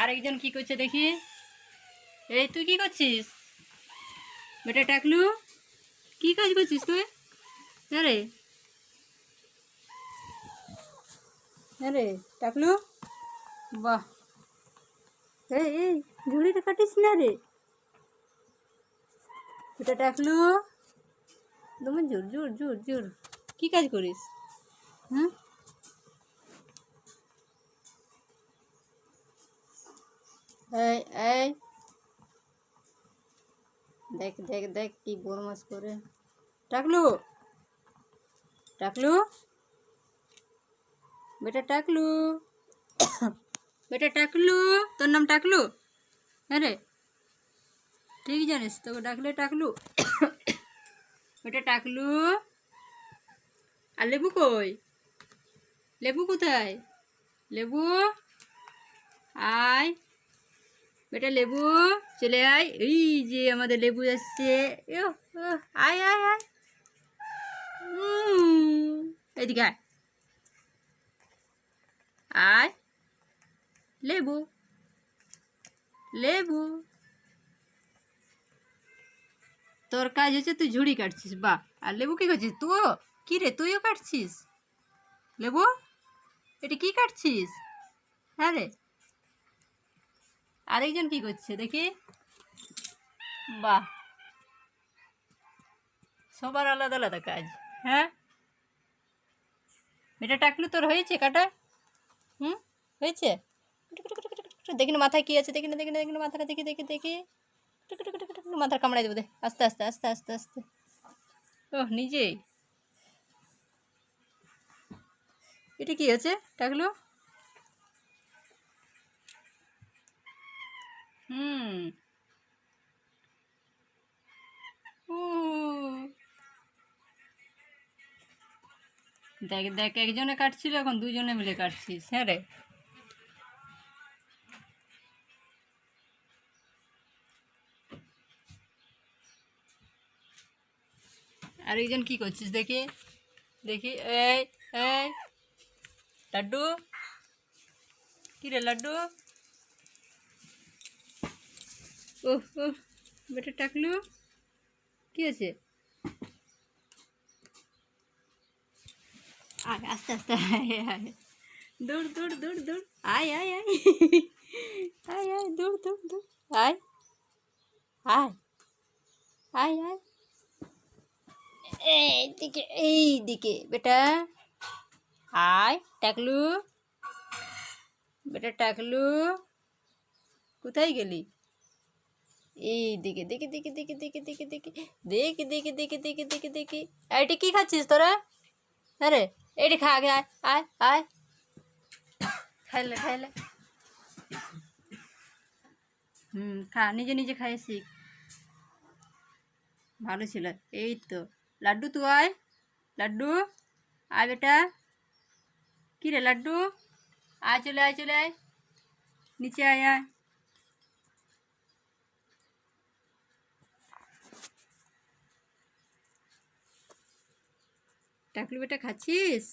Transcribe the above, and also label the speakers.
Speaker 1: আরেকজন কি করছে দেখি? এই তুই কি করছিস? বেটা টাকলু কি কাজ করছিস তুই? হ্যাঁ রে। হ্যাঁ টাকলু বাহ। এই এই, ঝুড়িটা কাটিস না রে। বেটা টাকলু তোমার জোর জোর জোর জোর কি কাজ করিস? হ্যাঁ? এই এই। দেখ দেখ দেখ কি বরমাস করে। টাকলু টাকলু। বেটা টাকলু। বেটা টাকলু, তোর নাম টাকলু? হ্যাঁ রে। ঠিক জানিস, তোকে ডাকলে টাকলু। বেটা টাকলু। আর লেবু কই? লেবু কোথায়? লেবু? আয়। বেটা লেবু চলে আয়। এই যে আমাদের লেবু যাচ্ছে। ইয়ো, আয় আয় আয়। এদিকে আয়। আয়। লেবু। লেবু। তোর কাজ হচ্ছে তুই ঝুড়ি কাটছিস বাহ। আর লেবু কি করছিস? তুইও? কি রে তুইও কাটছিস? লেবু এটা কি কাটছিস? হ্যাঁ রে। আরেকজন কি করছে? দেখি। বাহ। সবার আলাদা আলাদা কাজ। হ্যাঁ? এটা টাকলু তোর হয়েছে কাটা? হুম? হয়েছে? দেখি না মাথায় কি আছে? দেখি না দেখি না দেখি না মাথাটা দেখি দেখি দেখি। মাথার কামড়াই দেবো আস্তে আস্তে আস্তে আস্তে আস্তে। ও নিজেই। এটা কি আছে, টাকলু? দেখ দেখ, একজনে কাটছিল, এখন দুজনে মিলে কাটছিস হ্যাঁ রে? আর একজন কি করছিস, দেখি? দেখি, এই এই। লাড্ডু? কি রে, লাড্ডু? ওহ ওহ বেটা টাকলু, কি আছে আয় আস্তে আস্তে আয় আয় দৌড় দৌড় দৌড় দৌড় আয় আয় আয় আয় আয় দৌড় দৌড় দৌড় আয় আয় আয় আয় এই দিকে এই দিকে বেটা আয় টাকলু বেটা টাকলু কোথায় গেলি এই দিকে দেখি দেখি দেখি দেখি দেখি দেখি দেখি দেখি দেখি দেখি দেখি দেখি এইটি কি খাচ্ছিস তোরা আরে এইটি খা আগে আয় আয় আয়। খাইলে। খাইলে। হুম খা নিজে নিজে খাই শিখ। ভালো ছিল। এই তো। লাড্ডু তুই আয়। লাড্ডু আয় বেটা। কী রে লাড্ডু? আয় চলে আয় চলে আয়। নিচে আয় আয়। টাকলু বেটা খাচ্ছিস?